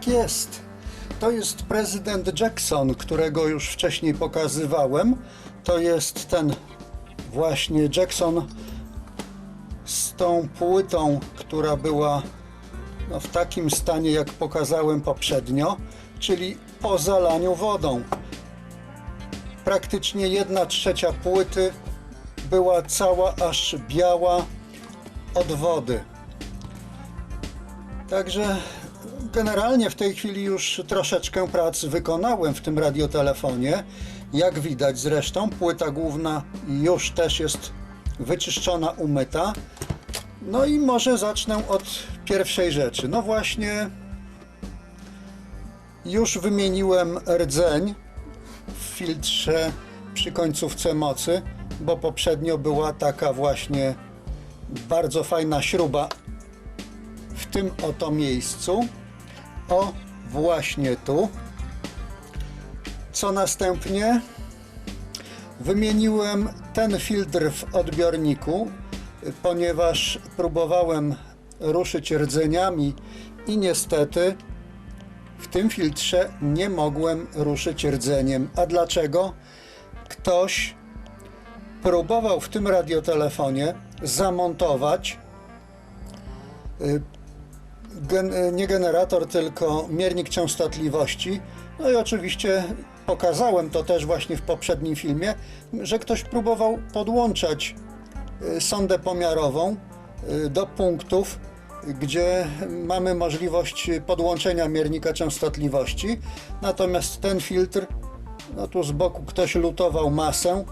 Tak jest. To jest prezydent Jackson, którego już wcześniej pokazywałem. To jest ten właśnie Jackson z tą płytą, która była no, w takim stanie, jak pokazałem poprzednio, czyli po zalaniu wodą. Praktycznie jedna trzecia płyty była cała aż biała od wody. Także generalnie w tej chwili już troszeczkę prac wykonałem w tym radiotelefonie. Jak widać zresztą, płyta główna już też jest wyczyszczona, umyta. No i może zacznę od pierwszej rzeczy. No właśnie, już wymieniłem rdzeń w filtrze przy końcówce mocy, bo poprzednio była taka właśnie bardzo fajna śruba w tym oto miejscu. O, właśnie tu. Co następnie? Wymieniłem ten filtr w odbiorniku, ponieważ próbowałem ruszyć rdzeniami i niestety w tym filtrze nie mogłem ruszyć rdzeniem. A dlaczego? Ktoś próbował w tym radiotelefonie zamontować y, gen, y, nie generator, tylko miernik częstotliwości. No i oczywiście pokazałem to też właśnie w poprzednim filmie, że ktoś próbował podłączać y, sondę pomiarową y, do punktów, gdzie mamy możliwość podłączenia miernika częstotliwości. Natomiast ten filtr, no tu z boku ktoś lutował masę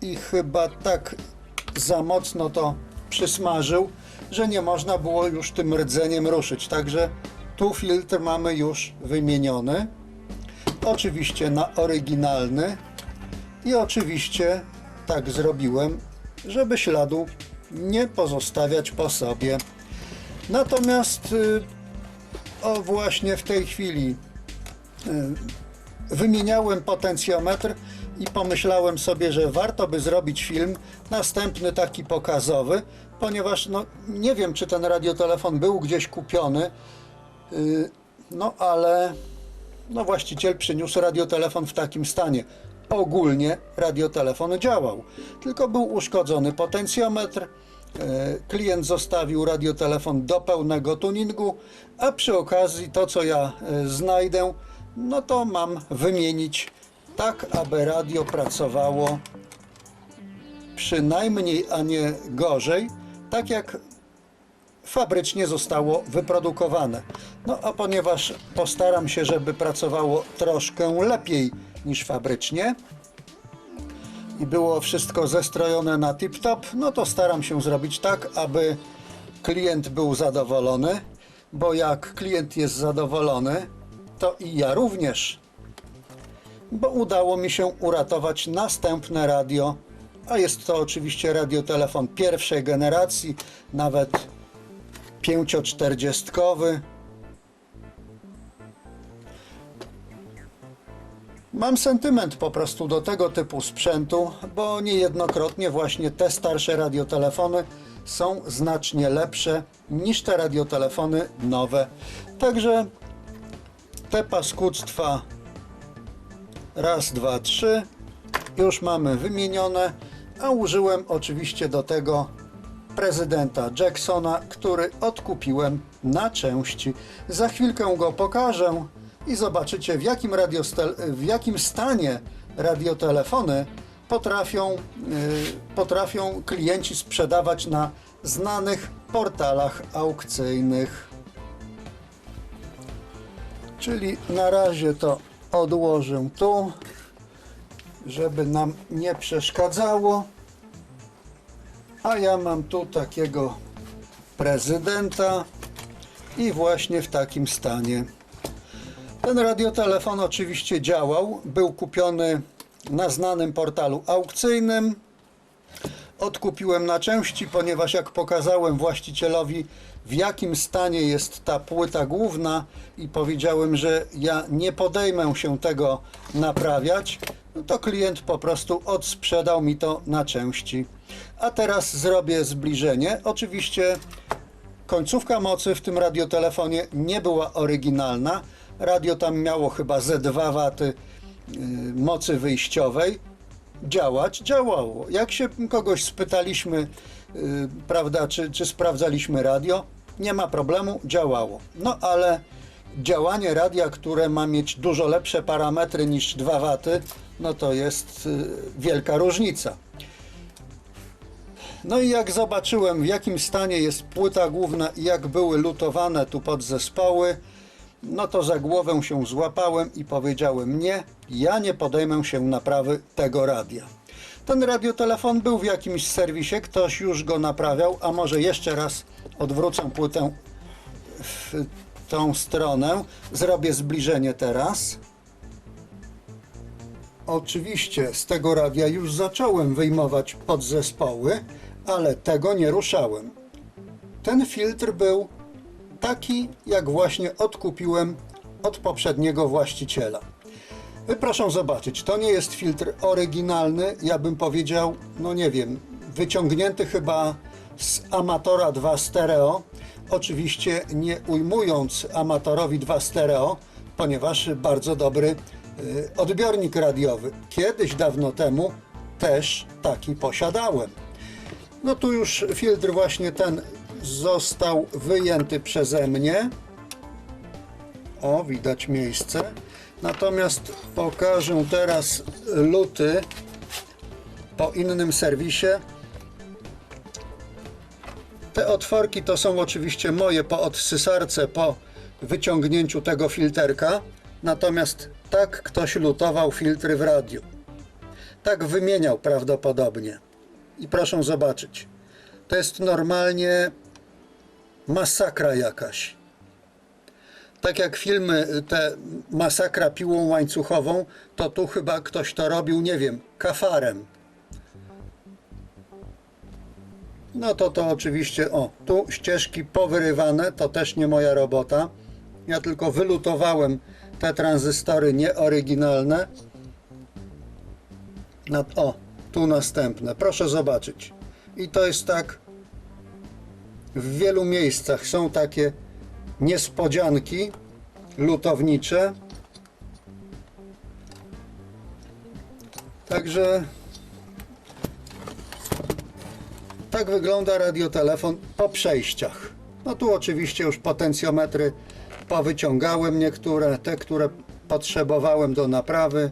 i chyba tak za mocno to przysmażył, że nie można było już tym rdzeniem ruszyć. Także tu filtr mamy już wymieniony. Oczywiście na oryginalny i oczywiście tak zrobiłem, żeby śladu nie pozostawiać po sobie. Natomiast y, o właśnie w tej chwili y, wymieniałem potencjometr i pomyślałem sobie, że warto by zrobić film następny taki pokazowy, ponieważ no, nie wiem, czy ten radiotelefon był gdzieś kupiony, y, no ale no, właściciel przyniósł radiotelefon w takim stanie. Ogólnie radiotelefon działał, tylko był uszkodzony potencjometr. e, Klient zostawił radiotelefon do pełnego tuningu, a przy okazji to, co ja e, znajdę, no to mam wymienić tak, aby radio pracowało przynajmniej, a nie gorzej, tak jak fabrycznie zostało wyprodukowane. No a ponieważ postaram się, żeby pracowało troszkę lepiej niż fabrycznie i było wszystko zestrojone na tip-top, no to staram się zrobić tak, aby klient był zadowolony, bo jak klient jest zadowolony, to i ja również bo udało mi się uratować następne radio, a jest to oczywiście radiotelefon pierwszej generacji, nawet 540. Mam sentyment po prostu do tego typu sprzętu, bo niejednokrotnie właśnie te starsze radiotelefony są znacznie lepsze niż te radiotelefony nowe. Także te paskudztwa Raz, dwa, trzy. Już mamy wymienione, a użyłem oczywiście do tego prezydenta Jacksona, który odkupiłem na części. Za chwilkę go pokażę i zobaczycie w jakim, w jakim stanie radiotelefony potrafią, yy, potrafią klienci sprzedawać na znanych portalach aukcyjnych. Czyli na razie to odłożę tu, żeby nam nie przeszkadzało. A ja mam tu takiego prezydenta i właśnie w takim stanie. Ten radiotelefon oczywiście działał, był kupiony na znanym portalu aukcyjnym. Odkupiłem na części, ponieważ jak pokazałem właścicielowi w jakim stanie jest ta płyta główna i powiedziałem, że ja nie podejmę się tego naprawiać, no to klient po prostu odsprzedał mi to na części. A teraz zrobię zbliżenie. Oczywiście końcówka mocy w tym radiotelefonie nie była oryginalna. Radio tam miało chyba ze 2 waty y, mocy wyjściowej. Działać działało. Jak się kogoś spytaliśmy, y, prawda, czy, czy sprawdzaliśmy radio, nie ma problemu, działało. No ale działanie radia, które ma mieć dużo lepsze parametry niż 2 waty, no to jest y, wielka różnica. No i jak zobaczyłem w jakim stanie jest płyta główna i jak były lutowane tu podzespoły, no to za głowę się złapałem i powiedziałem nie, ja nie podejmę się naprawy tego radia. Ten radiotelefon był w jakimś serwisie, ktoś już go naprawiał, a może jeszcze raz odwrócę płytę w tą stronę. Zrobię zbliżenie teraz. Oczywiście z tego radia już zacząłem wyjmować podzespoły, ale tego nie ruszałem. Ten filtr był taki, jak właśnie odkupiłem od poprzedniego właściciela. Wy proszę zobaczyć, to nie jest filtr oryginalny, ja bym powiedział, no nie wiem, wyciągnięty chyba z Amatora 2 Stereo. Oczywiście nie ujmując amatorowi 2 Stereo, ponieważ bardzo dobry y, odbiornik radiowy. Kiedyś dawno temu też taki posiadałem. No tu już filtr właśnie ten został wyjęty przeze mnie. O, widać miejsce. Natomiast pokażę teraz luty po innym serwisie. Te otworki to są oczywiście moje po odsysarce, po wyciągnięciu tego filterka. Natomiast tak ktoś lutował filtry w radiu. Tak wymieniał prawdopodobnie. I proszę zobaczyć. To jest normalnie masakra jakaś. Tak jak filmy te masakra piłą łańcuchową, to tu chyba ktoś to robił, nie wiem, kafarem. No to to oczywiście, o, tu ścieżki powyrywane, to też nie moja robota. Ja tylko wylutowałem te tranzystory nieoryginalne. No, o, tu następne. Proszę zobaczyć. I to jest tak w wielu miejscach są takie niespodzianki lutownicze. Także tak wygląda radiotelefon po przejściach. No tu oczywiście już potencjometry powyciągałem niektóre, te, które potrzebowałem do naprawy.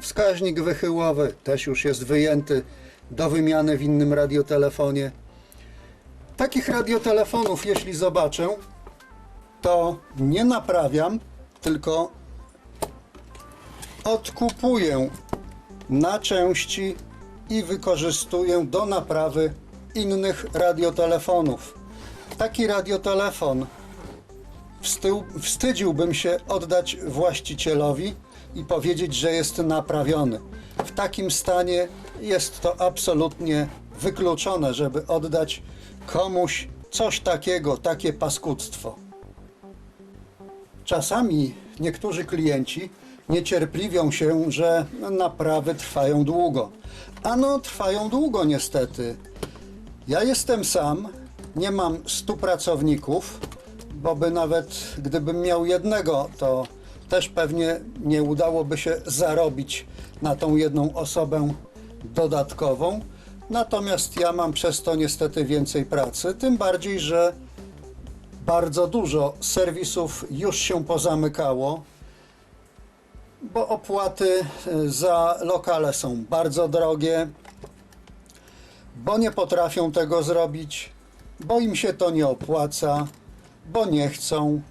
Wskaźnik wychyłowy też już jest wyjęty do wymiany w innym radiotelefonie. Takich radiotelefonów, jeśli zobaczę, to nie naprawiam, tylko odkupuję na części i wykorzystuję do naprawy innych radiotelefonów. Taki radiotelefon wstydziłbym się oddać właścicielowi i powiedzieć, że jest naprawiony. W takim stanie jest to absolutnie wykluczone, żeby oddać komuś coś takiego, takie paskudztwo. Czasami niektórzy klienci niecierpliwią się, że naprawy trwają długo. Ano, trwają długo niestety. Ja jestem sam, nie mam stu pracowników, bo by nawet gdybym miał jednego, to też pewnie nie udałoby się zarobić na tą jedną osobę dodatkową. Natomiast ja mam przez to niestety więcej pracy, tym bardziej, że bardzo dużo serwisów już się pozamykało, bo opłaty y, za lokale są bardzo drogie, bo nie potrafią tego zrobić, bo im się to nie opłaca, bo nie chcą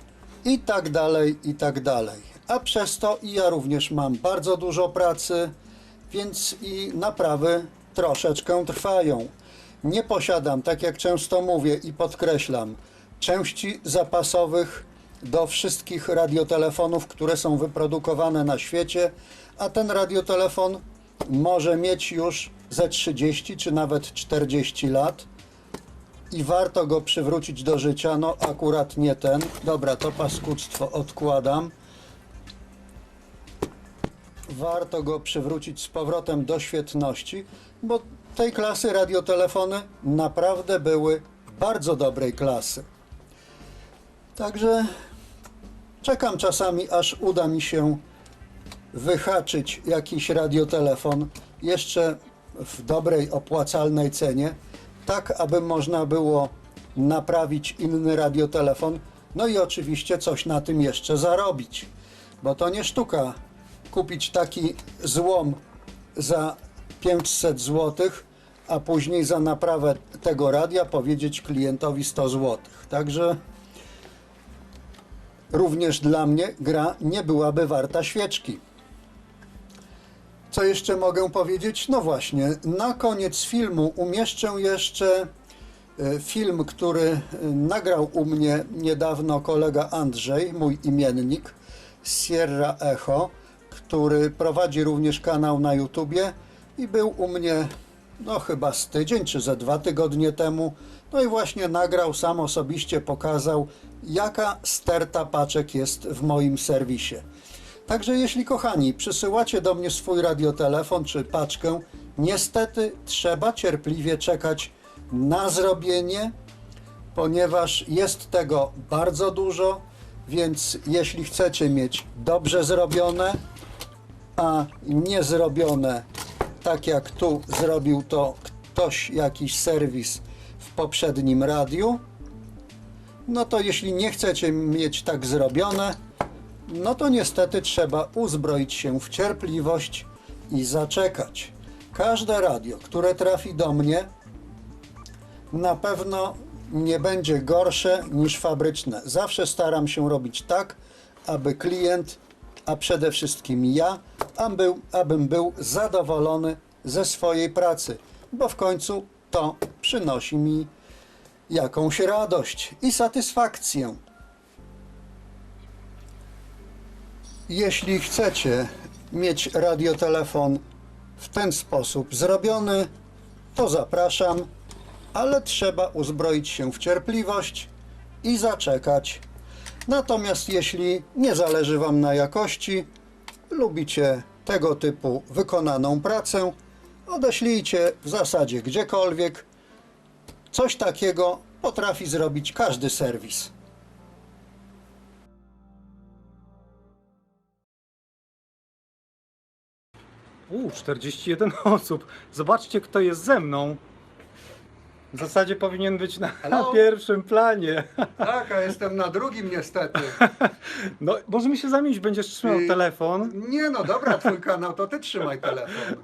i tak dalej, i tak dalej. A przez to i ja również mam bardzo dużo pracy, więc i naprawy troszeczkę trwają. Nie posiadam, tak jak często mówię i podkreślam, części zapasowych do wszystkich radiotelefonów, które są wyprodukowane na świecie, a ten radiotelefon może mieć już ze 30 czy nawet 40 lat i warto go przywrócić do życia. No akurat nie ten. Dobra, to paskudztwo odkładam. Warto go przywrócić z powrotem do świetności, bo tej klasy radiotelefony naprawdę były bardzo dobrej klasy. Także czekam czasami, aż uda mi się wyhaczyć jakiś radiotelefon jeszcze w dobrej, opłacalnej cenie, tak aby można było naprawić inny radiotelefon, no i oczywiście coś na tym jeszcze zarobić, bo to nie sztuka kupić taki złom za 500 zł, a później za naprawę tego radia powiedzieć klientowi 100 zł. Także również dla mnie gra nie byłaby warta świeczki. Co jeszcze mogę powiedzieć? No właśnie, na koniec filmu umieszczę jeszcze e, film, który e, nagrał u mnie niedawno kolega Andrzej, mój imiennik, Sierra Echo, który prowadzi również kanał na YouTubie i był u mnie no chyba z tydzień czy ze dwa tygodnie temu. No i właśnie nagrał, sam osobiście pokazał, jaka sterta paczek jest w moim serwisie. Także jeśli kochani, przysyłacie do mnie swój radiotelefon czy paczkę, niestety trzeba cierpliwie czekać na zrobienie, ponieważ jest tego bardzo dużo, więc jeśli chcecie mieć dobrze zrobione, a nie zrobione tak jak tu zrobił to ktoś, jakiś serwis w poprzednim radiu, no to jeśli nie chcecie mieć tak zrobione, no to niestety trzeba uzbroić się w cierpliwość i zaczekać. Każde radio, które trafi do mnie, na pewno nie będzie gorsze niż fabryczne. Zawsze staram się robić tak, aby klient, a przede wszystkim ja, abym był, zadowolony ze swojej pracy, bo w końcu to przynosi mi jakąś radość i satysfakcję. Jeśli chcecie mieć radiotelefon w ten sposób zrobiony, to zapraszam, ale trzeba uzbroić się w cierpliwość i zaczekać. Natomiast jeśli nie zależy Wam na jakości, lubicie tego typu wykonaną pracę, odeślijcie w zasadzie gdziekolwiek. Coś takiego potrafi zrobić każdy serwis. U, 41 osób. Zobaczcie, kto jest ze mną. W zasadzie powinien być na, na Halo? pierwszym planie. Tak, a jestem na drugim niestety. No, możemy się zamienić, będziesz trzymał Yy. telefon. Nie no, dobra, twój kanał, to ty trzymaj telefon.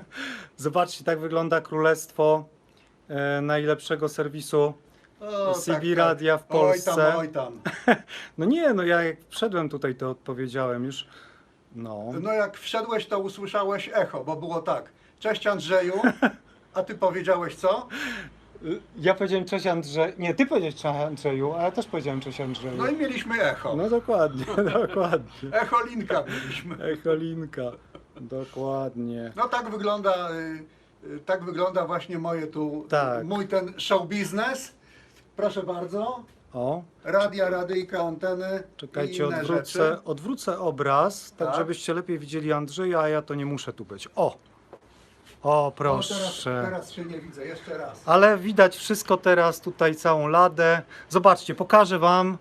Zobaczcie, tak wygląda królestwo e, najlepszego serwisu. O, CB radia w Oj Polsce. tam, oj tam. No nie, no ja jak wszedłem tutaj, to odpowiedziałem już. No. No jak wszedłeś, to usłyszałeś echo, bo było tak. Cześć Andrzeju, a ty powiedziałeś co? Y, Ja powiedziałem cześć Andrzej. Nie, ty powiedziałeś cześć Andrzeju, a ja też powiedziałem cześć Andrzeju. No i mieliśmy echo. No dokładnie, dokładnie. Echo Linka mieliśmy. Echolinka. Dokładnie. No tak wygląda, y, y, tak wygląda właśnie moje tu, Tak. mój ten show biznes. Proszę bardzo, O, radia, radyjka, anteny i czekajcie, inne odwrócę, rzeczy. odwrócę obraz, tak, Tak. żebyście lepiej widzieli Andrzeja, a ja to nie muszę tu być. O! O, O, proszę. teraz, teraz się nie widzę, jeszcze raz. Ale widać wszystko teraz, tutaj całą ladę. Zobaczcie, pokażę wam,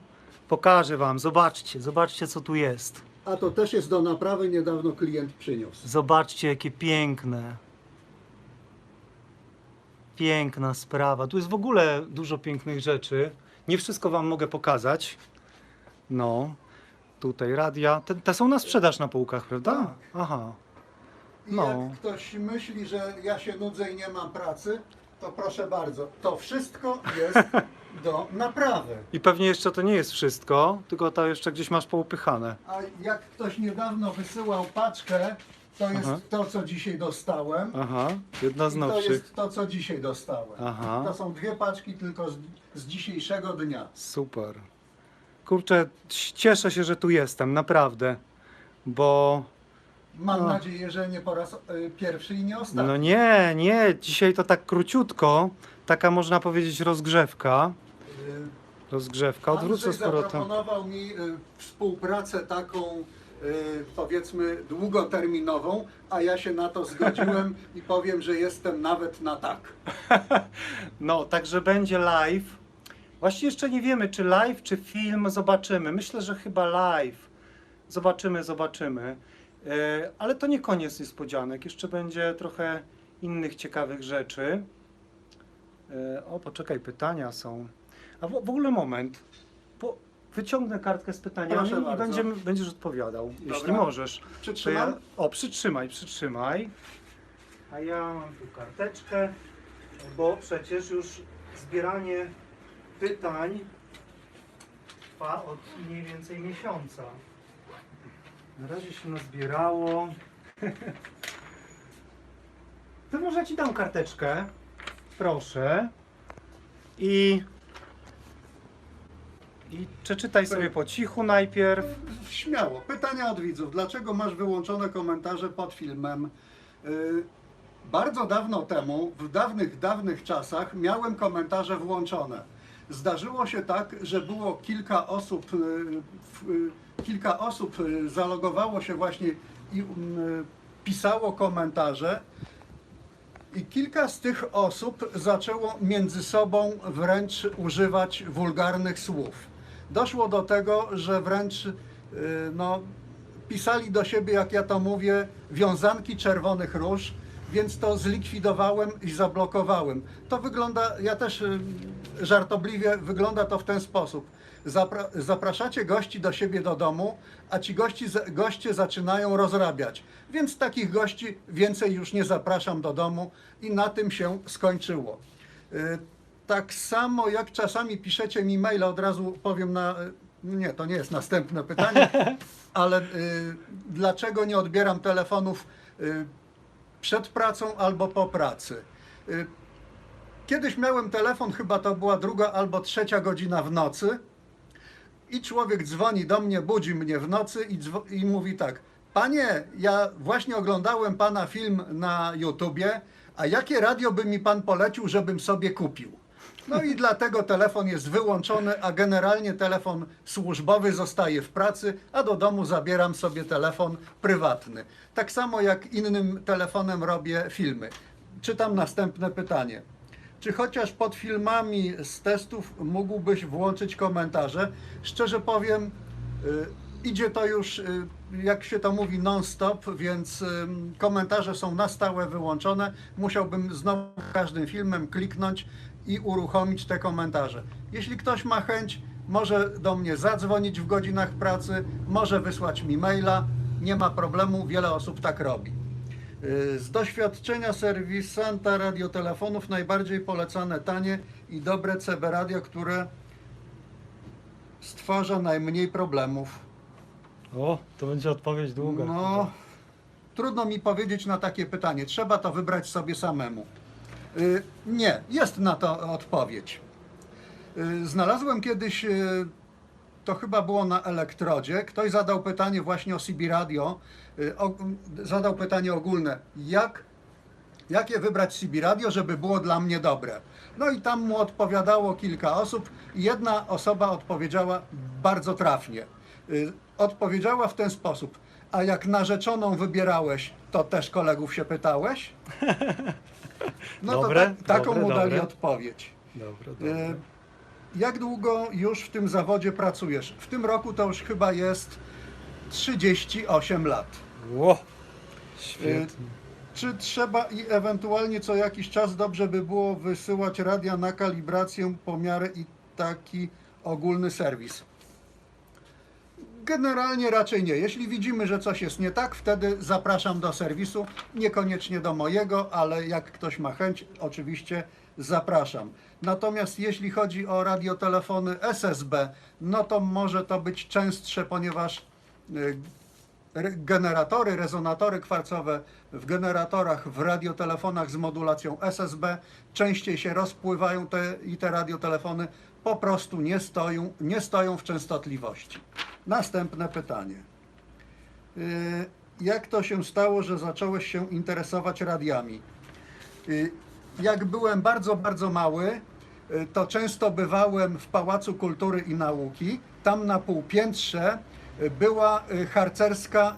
pokażę wam, zobaczcie, zobaczcie co tu jest. A to też jest do naprawy, niedawno klient przyniósł. Zobaczcie, jakie piękne. Piękna sprawa. Tu jest w ogóle dużo pięknych rzeczy. Nie wszystko Wam mogę pokazać. No, tutaj radia. Te, te są na sprzedaż na półkach, prawda? Tak. Aha. I No. jak ktoś myśli, że ja się nudzę i nie mam pracy, to proszę bardzo, to wszystko jest do naprawy. I pewnie jeszcze to nie jest wszystko, tylko to jeszcze gdzieś masz poupychane. A jak ktoś niedawno wysyłał paczkę, to jest Aha. to, co dzisiaj dostałem. Aha, jedna z I to nowszych. jest to, co dzisiaj dostałem. Aha. To są dwie paczki tylko z, z dzisiejszego dnia. Super. Kurczę, cieszę się, że tu jestem, naprawdę. Bo Mam No. nadzieję, że nie po raz y, pierwszy i nie ostatni. No nie, nie, dzisiaj to tak króciutko, taka można powiedzieć rozgrzewka. Y, Rozgrzewka, odwrócę z powrotem. zaproponował mi y, współpracę taką, y, powiedzmy, długoterminową, a ja się na to zgodziłem i powiem, że jestem nawet na tak. No, także będzie live. Właściwie jeszcze nie wiemy, czy live, czy film zobaczymy. Myślę, że chyba live. Zobaczymy, zobaczymy. E, Ale to nie koniec niespodzianek. Jeszcze będzie trochę innych ciekawych rzeczy. E, O, poczekaj, pytania są. A w, w ogóle moment. Po, wyciągnę kartkę z pytaniami Proszę i bardzo. będziemy, będziesz odpowiadał, jeśli możesz. To Przytrzymam? Ja, o, przytrzymaj, przytrzymaj. A ja mam tu karteczkę, bo przecież już zbieranie pytań trwa od mniej więcej miesiąca. Na razie się nazbierało. To może ci dam karteczkę. Proszę. I. I przeczytaj sobie po cichu najpierw. Śmiało. Pytania od widzów. Dlaczego masz wyłączone komentarze pod filmem? Yy, bardzo dawno temu, w dawnych, dawnych czasach, miałem komentarze włączone. Zdarzyło się tak, że było kilka osób, w- yy, kilka osób yy, zalogowało się właśnie i pisało komentarze. I kilka z tych osób zaczęło między sobą wręcz używać wulgarnych słów. Doszło do tego, że wręcz no, pisali do siebie, jak ja to mówię, wiązanki czerwonych róż, więc to zlikwidowałem i zablokowałem. To wygląda, ja też yy, żartobliwie, wygląda to w ten sposób. Zapra zapraszacie gości do siebie do domu, a ci gości, goście zaczynają rozrabiać. Więc takich gości więcej już nie zapraszam do domu i na tym się skończyło. Y, Tak samo jak czasami piszecie mi maile, od razu powiem na. y, Nie, to nie jest następne pytanie, ale y, dlaczego nie odbieram telefonów y, przed pracą albo po pracy? Y, Kiedyś miałem telefon, chyba to była druga albo trzecia godzina w nocy. I człowiek dzwoni do mnie, budzi mnie w nocy i, i mówi tak: Panie, ja właśnie oglądałem pana film na YouTubie, a jakie radio by mi pan polecił, żebym sobie kupił? No i dlatego telefon jest wyłączony, a generalnie telefon służbowy zostaje w pracy, a do domu zabieram sobie telefon prywatny. Tak samo jak innym telefonem robię filmy. Czytam następne pytanie. Czy chociaż pod filmami z testów mógłbyś włączyć komentarze? Szczerze powiem, y, idzie to już, y, jak się to mówi, non-stop, więc komentarze są na stałe wyłączone. Musiałbym znowu każdym filmem kliknąć i uruchomić te komentarze. Jeśli ktoś ma chęć, może do mnie zadzwonić w godzinach pracy, może wysłać mi maila. Nie ma problemu, wiele osób tak robi. Y, Z doświadczenia serwisanta radiotelefonów najbardziej polecane tanie i dobre CB radio, które stwarza najmniej problemów. O, to będzie odpowiedź długa. No, trudno mi powiedzieć na takie pytanie. Trzeba to wybrać sobie samemu. Y, Nie, jest na to odpowiedź. Y, Znalazłem kiedyś, y, to chyba było na elektrodzie, ktoś zadał pytanie właśnie o CB Radio, zadał pytanie ogólne, jak, jakie wybrać CB Radio, żeby było dla mnie dobre. No i tam mu odpowiadało kilka osób jedna osoba odpowiedziała bardzo trafnie. Odpowiedziała w ten sposób, a jak narzeczoną wybierałeś, to też kolegów się pytałeś? No Dobre, to tak, taką dobre, mu dali dobre. odpowiedź. Dobra, E, dobra. Jak długo już w tym zawodzie pracujesz? W tym roku to już chyba jest 38 lat. Ło, świetnie. Czy trzeba i ewentualnie co jakiś czas dobrze by było wysyłać radia na kalibrację, pomiary i taki ogólny serwis? Generalnie raczej nie. Jeśli widzimy, że coś jest nie tak, wtedy zapraszam do serwisu. Niekoniecznie do mojego, ale jak ktoś ma chęć, oczywiście zapraszam. Natomiast jeśli chodzi o radiotelefony SSB, no to może to być częstsze, ponieważ y, generatory, rezonatory kwarcowe w generatorach, w radiotelefonach z modulacją SSB częściej się rozpływają te, i te radiotelefony po prostu nie stoją, nie stoją w częstotliwości. Następne pytanie. Yy, Jak to się stało, że zacząłeś się interesować radiami? Y, Jak byłem bardzo, bardzo mały, y, to często bywałem w Pałacu Kultury i Nauki. Tam na półpiętrze y, była y, harcerska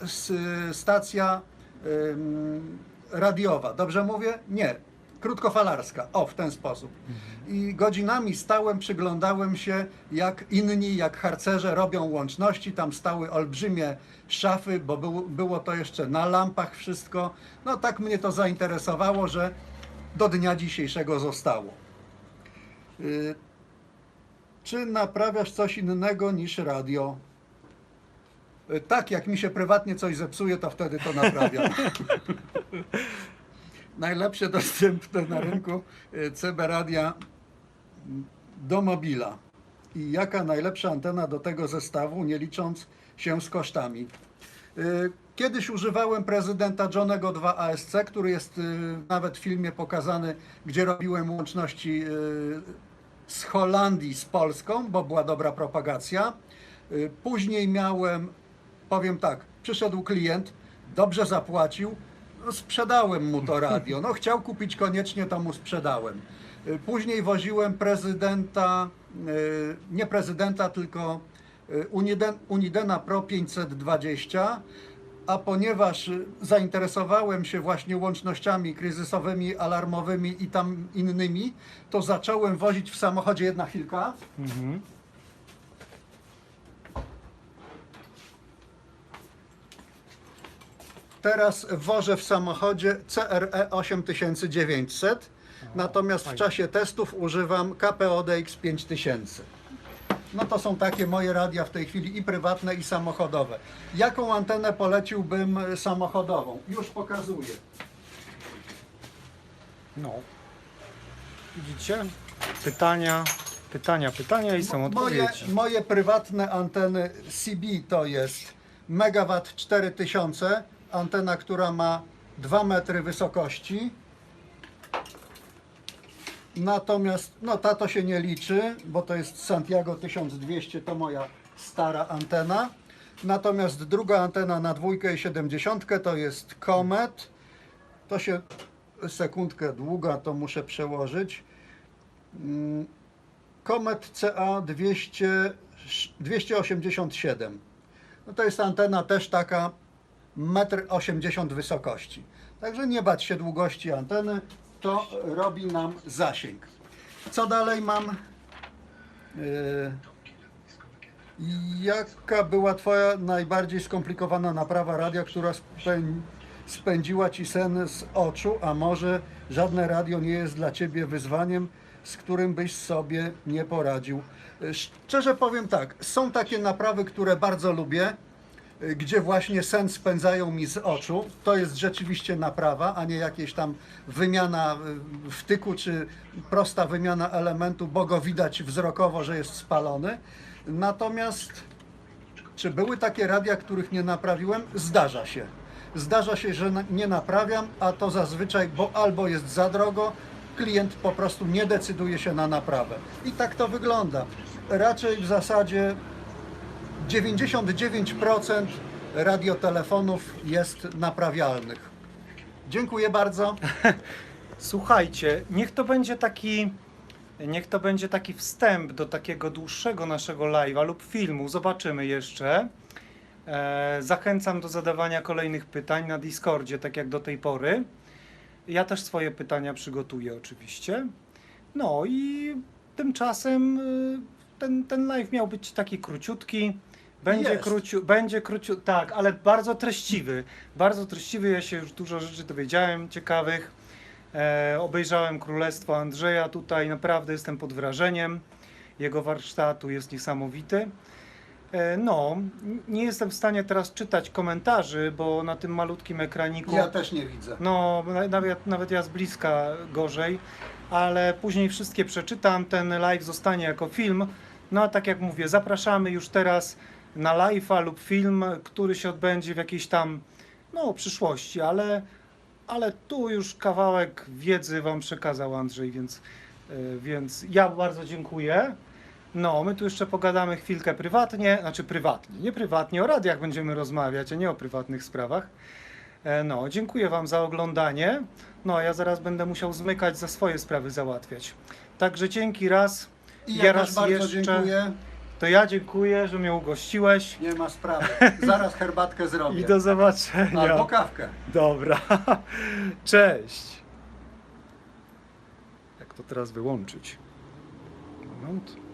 y, stacja radiowa. Dobrze mówię? Nie. Krótkofalarska, o w ten sposób. I godzinami stałem, przyglądałem się, jak inni, jak harcerze robią łączności. Tam stały olbrzymie szafy, bo było, było to jeszcze na lampach wszystko. No tak mnie to zainteresowało, że do dnia dzisiejszego zostało. Y, Czy naprawiasz coś innego niż radio? Y, Tak, jak mi się prywatnie coś zepsuje, to wtedy to naprawiam. Najlepsze dostępne na rynku y, CB radia do mobila. I jaka najlepsza antena do tego zestawu, nie licząc się z kosztami. Y, Kiedyś używałem prezydenta Johnego 2 ASC, który jest y, nawet w filmie pokazany, gdzie robiłem łączności z Holandii z Polską, bo była dobra propagacja. Później miałem, powiem tak, przyszedł klient, dobrze zapłacił, no sprzedałem mu to radio. No chciał kupić koniecznie, to mu sprzedałem. Y, Później woziłem prezydenta, y, nie prezydenta, tylko y, Uniden, Unidena Pro 520, a ponieważ zainteresowałem się właśnie łącznościami kryzysowymi, alarmowymi i tam innymi, to zacząłem wozić w samochodzie jedna chwilka. Mhm. Teraz wożę w samochodzie CRE 8900, natomiast w czasie testów używam KPODX 5000. No to są takie moje radia w tej chwili i prywatne i samochodowe. Jaką antenę poleciłbym samochodową? Już pokazuję. No. Widzicie? Pytania, pytania, pytania i są Moje, odpowiedzi. moje prywatne anteny CB to jest megawatt 4000, antena, która ma 2 metry wysokości. Natomiast, no ta to się nie liczy, bo to jest Santiago 1200, to moja stara antena. Natomiast druga antena na dwójkę i 70 to jest Comet. To się sekundkę długa, to muszę przełożyć. Mm, Comet CA 200, 287. No to jest antena też taka 1,80 m wysokości. Także nie bać się długości anteny, to robi nam zasięg. Co dalej mam? Yy, Jaka była Twoja najbardziej skomplikowana naprawa radia, która spę- spędziła Ci sen z oczu, a może żadne radio nie jest dla Ciebie wyzwaniem, z którym byś sobie nie poradził? Yy, Szczerze powiem tak, są takie naprawy, które bardzo lubię, y, gdzie właśnie sen spędzają mi z oczu. To jest rzeczywiście naprawa, a nie jakieś tam wymiana y, wtyku, czy prosta wymiana elementu, bo go widać wzrokowo, że jest spalony. Natomiast czy były takie radia, których nie naprawiłem? Zdarza się. Zdarza się, że nie naprawiam, a to zazwyczaj, bo albo jest za drogo, klient po prostu nie decyduje się na naprawę. I tak to wygląda. Raczej w zasadzie 99% radiotelefonów jest naprawialnych. Dziękuję bardzo. Słuchajcie, niech to będzie taki. Niech to będzie taki wstęp do takiego dłuższego naszego live'a lub filmu. Zobaczymy jeszcze. E, zachęcam do zadawania kolejnych pytań na Discordzie, tak jak do tej pory. Ja też swoje pytania przygotuję oczywiście. No i tymczasem y, ten, ten live miał być taki króciutki. Będzie Jest. króciu, będzie króciu, tak, ale bardzo treściwy. Bardzo treściwy, ja się już dużo rzeczy dowiedziałem ciekawych. E, obejrzałem Królestwo Andrzeja tutaj, naprawdę jestem pod wrażeniem. Jego warsztatu jest niesamowity. E, no, nie jestem w stanie teraz czytać komentarzy, bo na tym malutkim ekraniku. Ja też nie widzę. No, na- nawet, nawet ja z bliska gorzej, ale później wszystkie przeczytam. Ten live zostanie jako film. No a tak jak mówię, zapraszamy już teraz na live'a lub film, który się odbędzie w jakiejś tam no, przyszłości, ale, ale tu już kawałek wiedzy Wam przekazał Andrzej, więc, y, więc ja bardzo dziękuję. No, my tu jeszcze pogadamy chwilkę prywatnie, znaczy prywatnie, nie prywatnie, o radiach będziemy rozmawiać, a nie o prywatnych sprawach. E, No, dziękuję Wam za oglądanie. No, a ja zaraz będę musiał zmykać za swoje sprawy załatwiać. Także dzięki raz. I ja ja raz bardzo jeszcze- dziękuję. To ja dziękuję, że mnie ugościłeś Nie ma sprawy. Zaraz herbatkę zrobię. i do zobaczenia. Albo kawkę. Dobra. Cześć. to teraz wyłączyć? Moment.